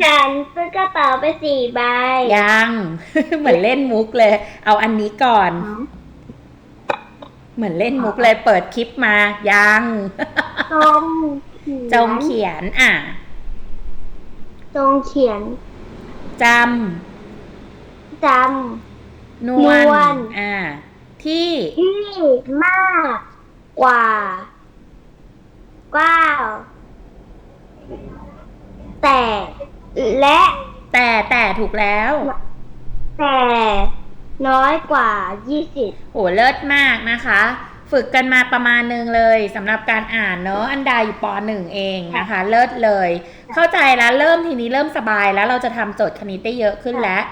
ฉันซื้อกระเป๋าไปสี่ใบยัง เหมือนเล่นมุกเลย เอาอันนี้ก่อน เหมือนเล่นมุกเลย เปิดคลิปมา ยังจงเขียนจงเขียน อะ จงเขียนจจำนวลนวลอ่าที่ำที่มากกว่าเก้าแต่ และแต่แต่ถูกแล้ว แต่น้อยกว่ายี่สิบโหเลิศมากนะคะ ฝึกกันมาประมาณนึงเลยสำหรับการอ่านเนอะอันดาอยู่ปหนึ่งเองนะคะ เลิศเลย เข้าใจแล้วเริ่มทีนี้เริ่มสบายแล้วเราจะทำโจทย์คณิตได้เยอะขึ้นแล้ว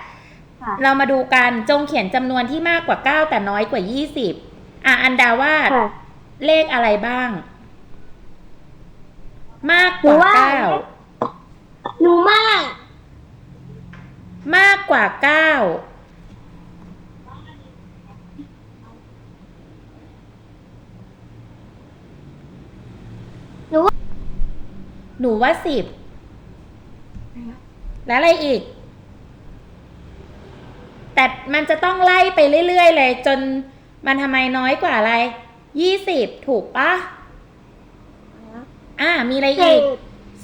ค่ะเรามาดูกันจงเขียนจำนวนที่มากกว่า 9 แต่น้อยกว่า 20 อะ อันดาวาดค่ะเลขอะไรบ้าง มากหกนูว่าว่า หนูมาก9มากกว่า9หนูว่าหนูว่าสิบ แล้วอะไรอีก แต่มันจะต้องไล่ไปเรื่อย ๆ เลย จนมันทำไมน้อยกว่าอะไร ยี่สิบถูกปะอ่า มีอะไรสิอีกบ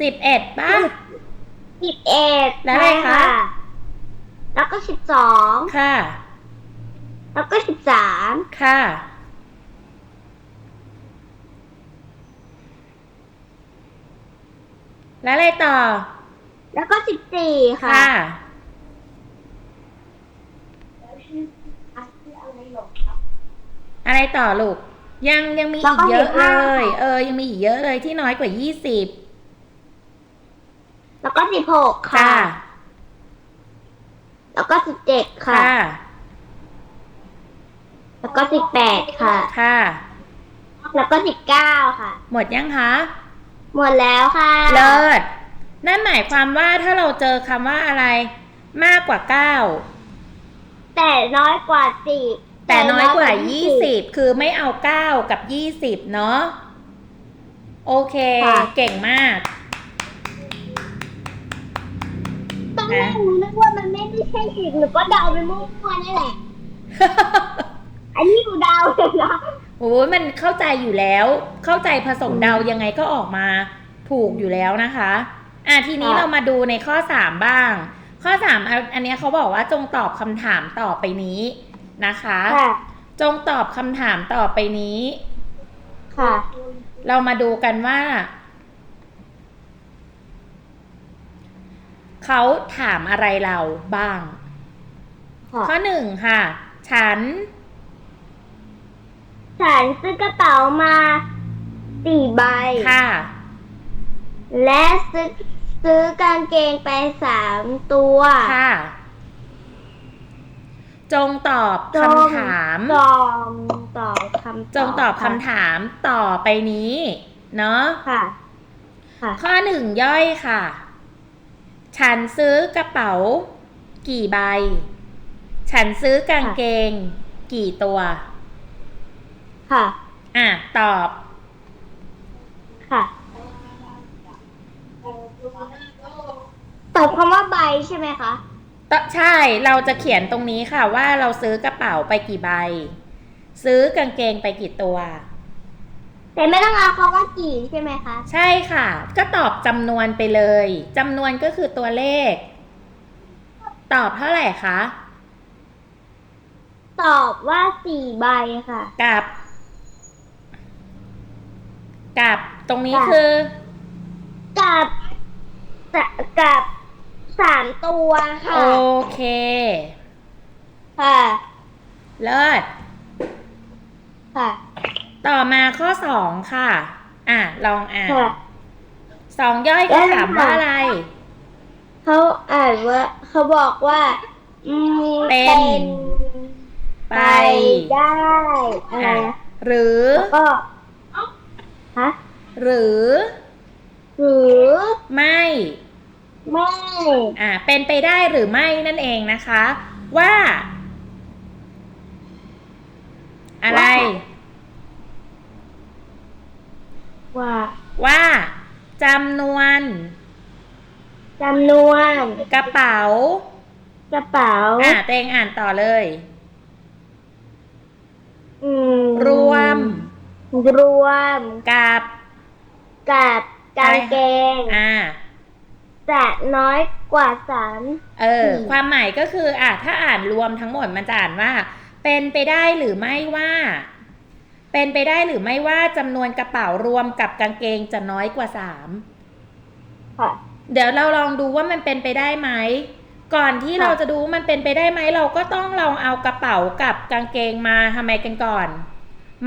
สิบเอ็ดปะ สิบเอ็ดแล้วอะไรคะ แล้วก็สิบสอง ค่ะ แล้วก็สิบสาม ค่ะ แล้วอะไรต่อ แล้วก็สิบสี่ค่ะค่ะอะไรต่อลูก ยังยังมีแล้วอีก็กเยอะสิบเลห้ายเออ ยังมีอีกเยอะเลยที่น้อยกว่ายี่สิบ แล้วก็สิบหกค่ะค่ะ แล้วก็สิบเจ็ดค่ะค่ะ แล้วก็สิบแปดค่ะ ค่ะ แล้วก็สิบเก้าค่ะ หมดยังคะ หมดแล้วค่ะ เลิศ นั่นหมายความว่าถ้าเราเจอคำว่าอะไร มากกว่าเก้า แต่น้อยกว่าสิบแต่น้อยกว่า20คือไม่เอา9กับ20เนาะ โอเค เก่งมาก แรกหนูนึกว่ามันไม่ได้ใช่สิบหนูก็เดาไปมั่วๆนี่แหละ อันนี้หนูเดาเลยนะโอ้ยมันเข้าใจอยู่แล้ว เข้าใจผสมเดายังไงก็ออกมาถูกอยู่แล้วนะคะ อะทีนี้ค่ะเรามาดูในข้อ3บ้าง ข้อ3อันอันเนี้ยเขาบอกว่าจงตอบคำถามต่อไปนี้นะคะค่ะจงตอบคำถามต่อไปนี้ ค่ะ เรามาดูกันว่า เขาถามอะไรเราบ้างค่ะข้อหนึ่งค่ะ ฉัน ฉันซื้อกระเป๋ามาสี่ใบ ค่ะ และซื้อซื้อกางเกงไปสามตัว ค่ะ จงตอบจคำงถามจงตอบคำจงตอบคำถามต่อไปนี้ เนาะค่ะค่ะข้อหนึ่งย่อยค่ะ ฉันซื้อกระเป๋า กี่ใบ ฉันซื้อกางเกง กี่ตัว ค่ะ อะ ตอบ ค่ะ ตอบคำว่าใบใช่ไหมคะ ตใช่ เราจะเขียนตรงนี้ค่ะว่าเราซื้อกระเป๋าไปกี่ใบ ซื้อกางเกงไปกี่ตัว แต่ไม่ต้องเอาคำว่ากี่ใช่ไหมคะ ใช่ค่ะ ก็ตอบจำนวนไปเลยจำนวนก็คือตัวเลข ตอบเท่าไหร่คะ ตอบว่าสี่ใบค่ะ กับ กับตรงนี้ค่ะคือ กับสะกับสามตัวค่ะ โอเค ค่ะ เลิศค่ะ ต่อมาข้อสองค่ะ อะ ลองอ่านค่ะ สองย่อยก็ถามว่าอะไร เขาอ่านว่า เขาบอกว่าอืมเป็น ไป ไปได้อะไรอะนะหรือ แล้วก็ฮะหรือ หรือไม่ ไม่อ่า เป็นไปได้หรือไม่นั่นเองนะคะ ว่า อะไร ว่าว่าจำนวนจำนวนกระเป๋า กระเป๋า อะเตวเองอ่านต่อเลย อืมรวม รวมกับกับกางเกงอ่าจะน้อยกว่าสามเอออืมความหมายก็คืออะถ้าอ่านรวมทั้งหมดมันจะอ่านว่า เป็นไปได้หรือไม่ว่า เป็นไปได้หรือไม่ว่าจำนวนกระเป๋ารวมกับกางเกงจะน้อยกว่าสามค่ะ เดี๋ยวเราลองดูว่ามันเป็นไปได้ไหม ก่อนที่ค่ะ เราจะดูว่ามันเป็นไปได้ไหมเราก็ต้องลองเอากระเป๋ากับกางเกงมาทำไมกันก่อน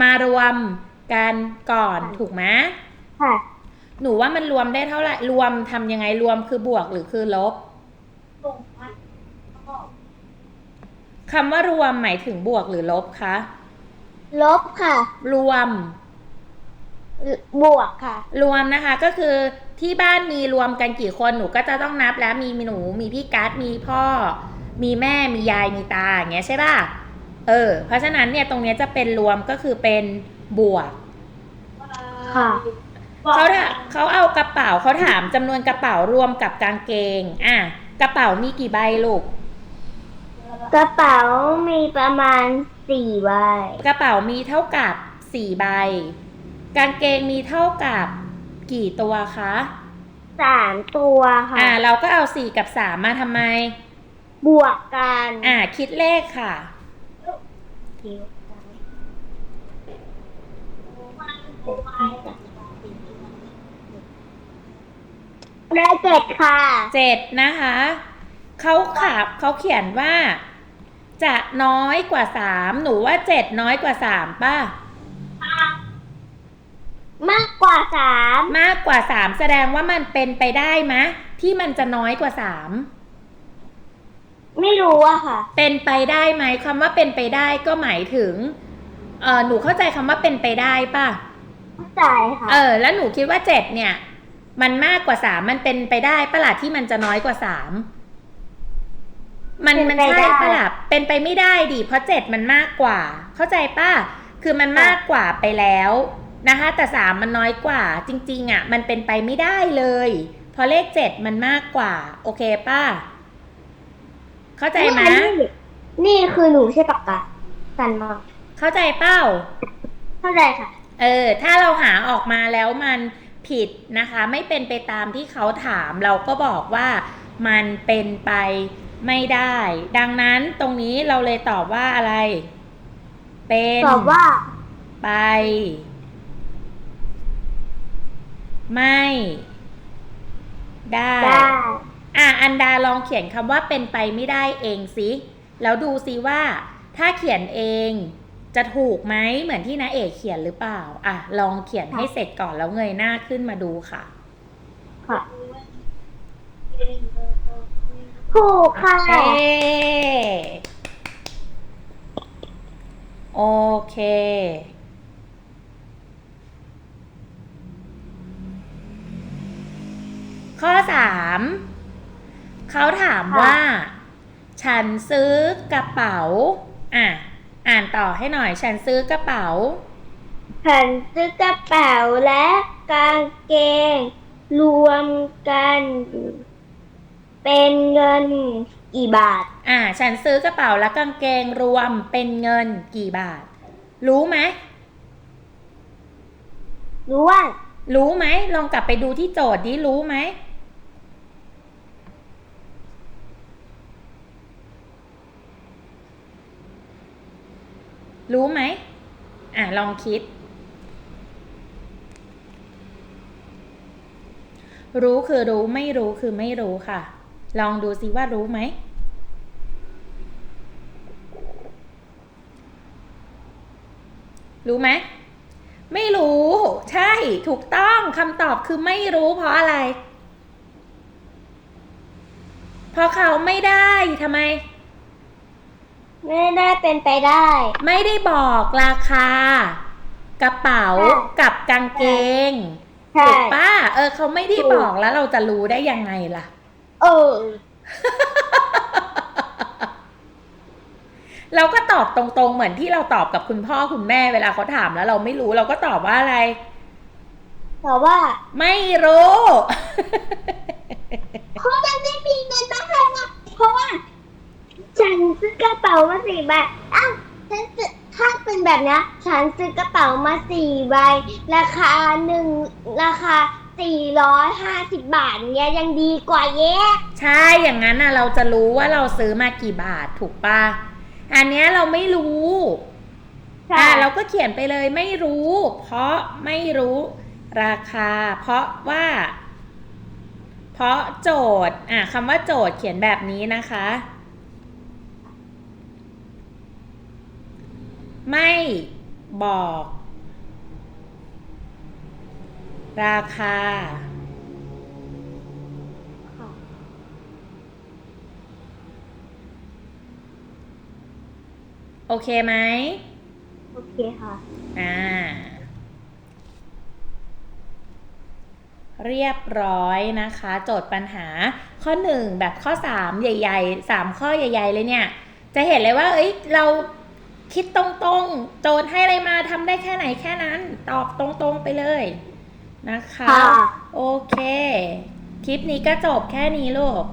มารวมกันก่อนถูกไหมค่ะ หนูว่ามันรวมได้เท่าไหร่รวมทำยังไงรวมคือบวกหรือคือลบคำว่ารวมหมายถึงบวกหรือลบคะ ลบค่ะ รวม บวกค่ะ รวมนะคะก็คือที่บ้านมีรวมกันกี่คนหนูก็จะต้องนับแล้วมีมีหนูมีพี่กัสมีพ่อ มีแม่มียายมีตาอย่างเงี้ยใช่ป่ะเออ เพราะฉะนั้นเนี่ยตรงเนี้ยจะเป็นรวมก็คือเป็นบวกค่ะ เขาถามเขาเอากระเป๋าเขาถามจำนวนกระเป๋ารวมกับกางเกง อะ กระเป๋ามีกี่ใบลูก กระเป๋ามีประมาณสี่ใบ กระเป๋ามีเท่ากับสี่ใบ กางเกงมีเท่ากับกี่ตัวคะ สามตัวค่ะ อ่า เราก็เอาสี่กับสามมาทำไม บวกกันอ่า คิดเลขค่ะ ได้เจ็ดค่ะ เจ็ดนะคะ เขาขับเขาเขียนว่า จะน้อยกว่าสามหนูว่าเจ็ดน้อยกว่าสามป่ะ มากกว่าสามมากกว่าสามแสดงว่ามันเป็นไปได้ไหมที่มันจะน้อยกว่าสามไม่รู้อะค่ะ เป็นไปได้ไหมคำว่าเป็นไปได้ก็หมายถึงเออหนูเข้าใจคำว่าเป็นไปได้ป่ะเข้าใจค่ะ เออ แล้วหนูคิดว่าเจ็ดเนี่ย มันมากกว่าสามมันเป็นไปได้ปะล่ะที่มันจะน้อยกว่าสาม มันมันใช่ปะล่ะเป็นไปไม่ได้ดิเพราะเจ็ดมันมากกว่า เข้าใจป่ะคือมันมากกว่าไปแล้วนะคะ แต่สามมันน้อยกว่า จริง ๆ อะ มันเป็นไปไม่ได้เลยเพราะเลขเจ็ดมันมากกว่า โอเคป่ะเข้าใจไหมนี่นี่คือหนูใช่ปากกาสันมากเข้าใจเป้า เข้าใจค่ะ เออ ถ้าเราหาออกมาแล้วมันผิดนะคะ ไม่เป็นไปตามที่เขาถาม เราก็บอกว่ามันเป็นไป ไม่ได้ ดังนั้นตรงนี้เราเลยตอบว่าอะไร เป็นตอบว่า ไป ไม่ ได้ได้อะ อันดาลองเขียนคำว่าเป็นไปไม่ได้เองสิแล้วดูซิว่า ถ้าเขียนเองจะถูกไหมเหมือนที่นาเอกเขียนหรือเปล่า อะ ลองเขียนให้เสร็จก่อนแล้วเงยหน้าขึ้นมาดูค่ะค่ะ ถูกค่ะเอ๊โอเค ข้อสามเขาถามว่า ฉันซื้อกระเป๋า อะ อ่านต่อให้หน่อย ฉันซื้อกระเป๋า ฉันซื้อกระเป๋าและกางเกง รวมกัน เป็นเงินกี่บาท อะฉันซื้อกระเป๋าและกางเกงรวมเป็นเงินกี่บาท รู้ไหม รู้ว่า รู้ไหม ลองกลับไปดูที่โจทย์ดิรู้ไหม รู้ไหม อะลองคิด รู้คือรู้ไม่รู้คือไม่รู้ค่ะ ลองดูซิว่ารู้ไหม รู้ไหม ไม่รู้ ใช่ ถูกต้องคำตอบคือไม่รู้เพราะอะไร เพราะเขาไม่ได้ทำไม ไม่ได้เป็นไปได้ ไม่ได้บอกราคา กระเป๋าใช่กับกางเกงใช่ถูกป้าเออ เขาไม่ได้ถูกบอกแล้วเราจะรู้ได้ยังไงล่ะ เออ เราก็ตอบตรงๆ เหมือนที่เราตอบกับคุณพ่อคุณแม่เวลาเขาถามแล้ว เราไม่รู้เราก็ตอบว่าอะไรแต่ว่า ไม่รู้เพราะมันไม่มีเงินมาให้นะเพราะว่าฉันซื้อกระเป๋ามาสี่ใบอ้าวฉันซื้อถ้าเป็นแบบนี้ฉันซื้อกระเป๋ามาสี่ใบ ราคาหนึ่งราคา สี่ร้อยห้าสิบบาทเนี้ยยังดีกว่าเยอะใช่อย่างนั้นน่ะเราจะรู้ว่าเราซื้อมากี่บาทถูกปะอันเนี้ยเราไม่รู้อ่าเราก็เขียนไปเลยไม่รู้ เพราะไม่รู้ราคา เพราะว่า เพราะโจทย์อะคำว่าโจทย์เขียนแบบนี้นะคะ ไม่บอก ราคา โอเคไหม โอเคค่ะ อ่า เรียบร้อยนะคะ โจทย์ปัญหาข้อ 1 แบบข้อ 3 ใหญ่ ๆ 3 ข้อใหญ่ ๆ เลยเนี่ย จะเห็นเลยว่า เอ้ย เราคิดตรงๆ โจทย์ให้อะไรมาทำได้แค่ไหนแค่นั้น ตอบตรงๆไปเลย นะคะค่ะโอเค คลิปนี้ก็จบแค่นี้ลูก